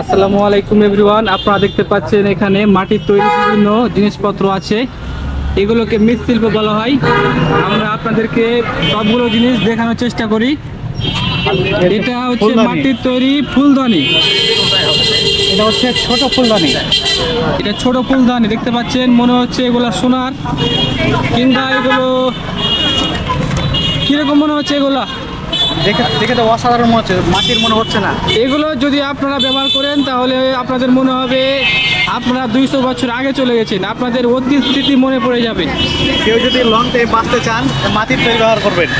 আসসালামু আলাইকুম এভরিওয়ান আপনারা দেখতে পাচ্ছেন এখানে মাটির তৈরি বিভিন্ন জিনিসপত্র আছে। এগুলোকে মৃৎশিল্প বলা হয়। আমরা আপনাদেরকে সবগুলো জিনিস দেখানোর চেষ্টা করি। এটা হচ্ছে মাটির তৈরি ফুলদানি। এটা হচ্ছে ছোট ফুলদানি। এটা ছোট ফুলদানি দেখতে পাচ্ছেন মনে হচ্ছে এগুলো সোনার। কিংবা এগুলো কীরকম মনে হচ্ছে এগুলা? দেখে দেখে তো অসাধারণ মনে হচ্ছে মাটির মনে হচ্ছে না। এগুলো যদি আপনারা ব্যবহার করেন তাহলে আপনাদের মনে হবে আপনারা দুইশো বছর আগে চলে গেছেন আপনাদের অতীত স্মৃতি মনে পড়ে যাবে। কেউ যদি লং টাইম বাঁচতে চান মাটির তৈরি ব্যবহার করবেন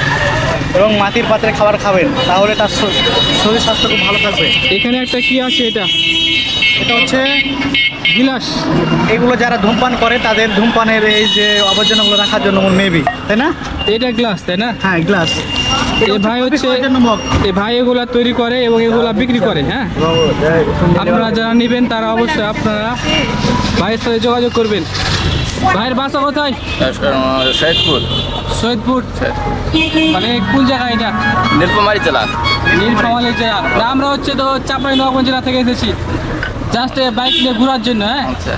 এবং মাটির পাত্রে খাবার খাবেন তাহলে তার শরীর স্বাস্থ্য খুব ভালো থাকবে। এখানে একটা কি আছে এটা? এটা হচ্ছে গিলাস। এগুলো যারা ধূমপান করে তাদের ধূমপানের এই যে আবর্জনাগুলো রাখার জন্য মেবি তাই না? এটা গ্লাস তাই না? হ্যাঁ গ্লাস ভাই হচ্ছে এই ভাই এগুলা তৈরি করে এবং এগুলা বিক্রি করে হ্যাঁ? আপনারা যারা নেবেন তারা অবশ্যই আপনারা ভাইয়ের সাথে যোগাযোগ করবেন। ভাইয়ের বাসা কোথায়? সৈয়দপুর। সৈয়দপুর। মানে কোন জায়গায় এটা? নীলকুমারী জেলা। নীলফামালী জেলা। আমরা হচ্ছে তো চাপাই নবাবগঞ্জ জেলা থেকে এসেছি। জাস্ট বাইক নিয়ে ঘোরার জন্য হ্যাঁ? আচ্ছা।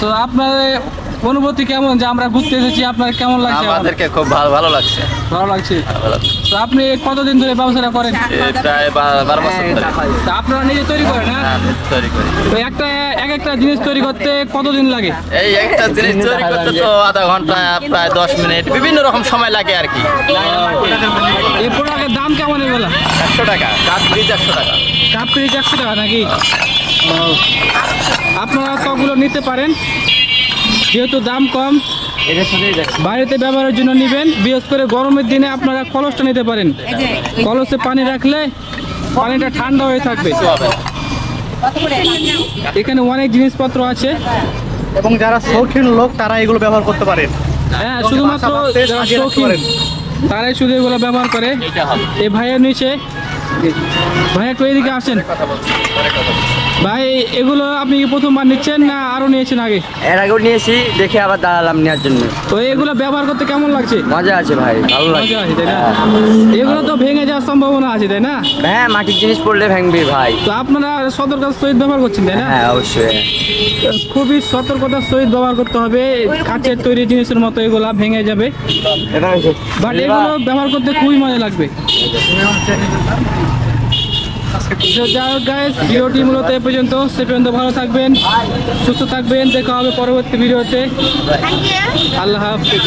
তো আপনার অনুভূতি কেমন যে আমরা ঘুরতে এসেছি? আপনার কেমন লাগছে আমাদেরকে খুব ভালো ভালো লাগছে। ভালো লাগছে? তো আপনি কতদিন ধরে ব্যবসাটা করেন? প্রায় বারো বছর ধরে। তা আপনারা নিজে তৈরি করেন হ্যাঁ? হ্যাঁ, তৈরি করি। তো একটা এক একটা জিনিস তৈরি করতে কতদিন লাগে? এই একটা জিনিস তৈরি করতে তো আধা ঘণ্টা প্রায় দশ মিনিট বিভিন্ন রকম সময় লাগে আর কি। এই প্রোডাক্টের দাম কেমন এগুলা? একশো টাকা কাঠ ব্রিজ একশো টাকা। কাপ কেজি একশো টাকা নাকি? আপনারা সবগুলো নিতে পারেন। যেহেতু দাম কম বাড়িতে ব্যবহারের জন্য নেবেন। বিশেষ করে গরমের দিনে আপনারা কলসটা নিতে পারেন। কলসে পানি রাখলে পানিটা ঠান্ডা হয়ে থাকবে। এখানে অনেক জিনিসপত্র আছে। এবং যারা শৌখিন লোক তারা এগুলো ব্যবহার করতে পারে। হ্যাঁ শুধুমাত্র যারা শৌখিন তারাই শুধু এগুলো ব্যবহার করে। এই ভাইয়ের নিচে। ভাইয়া একটু এদিকে আসেন। ভাই এগুলো আপনি কি প্রথমবার নিচ্ছেন না আরও নিয়েছেন আগে? এর আগেও নিয়েছি দেখে আবার দাঁড়ালাম নেওয়ার জন্য। তো এগুলো ব্যবহার করতে কেমন লাগছে? মজা আছে ভাই ভালো লাগে মজা আছে তাই না? এগুলো তো ভেঙে যাওয়ার সম্ভাবনা আছে তাই না? হ্যাঁ মাটির জিনিস পড়লে ভাঙবে ভাই। তো আপনারা সতর্কতার সহিত ব্যবহার করছেন তাই না? হ্যাঁ অবশ্যই। খুবই সতর্কতার সহিত ব্যবহার করতে হবে কাঁচের তৈরি জিনিসের মতো এগুলা ভেঙে যাবে। বাট এগুলো ব্যবহার করতে খুবই মজা লাগবে। তো যাই হোক গাইস ভিডিওটি মূলত এ পর্যন্ত। সে পর্যন্ত ভালো থাকবেন সুস্থ থাকবেন। দেখা হবে পরবর্তী ভিডিওতে আল্লাহ হাফিজ।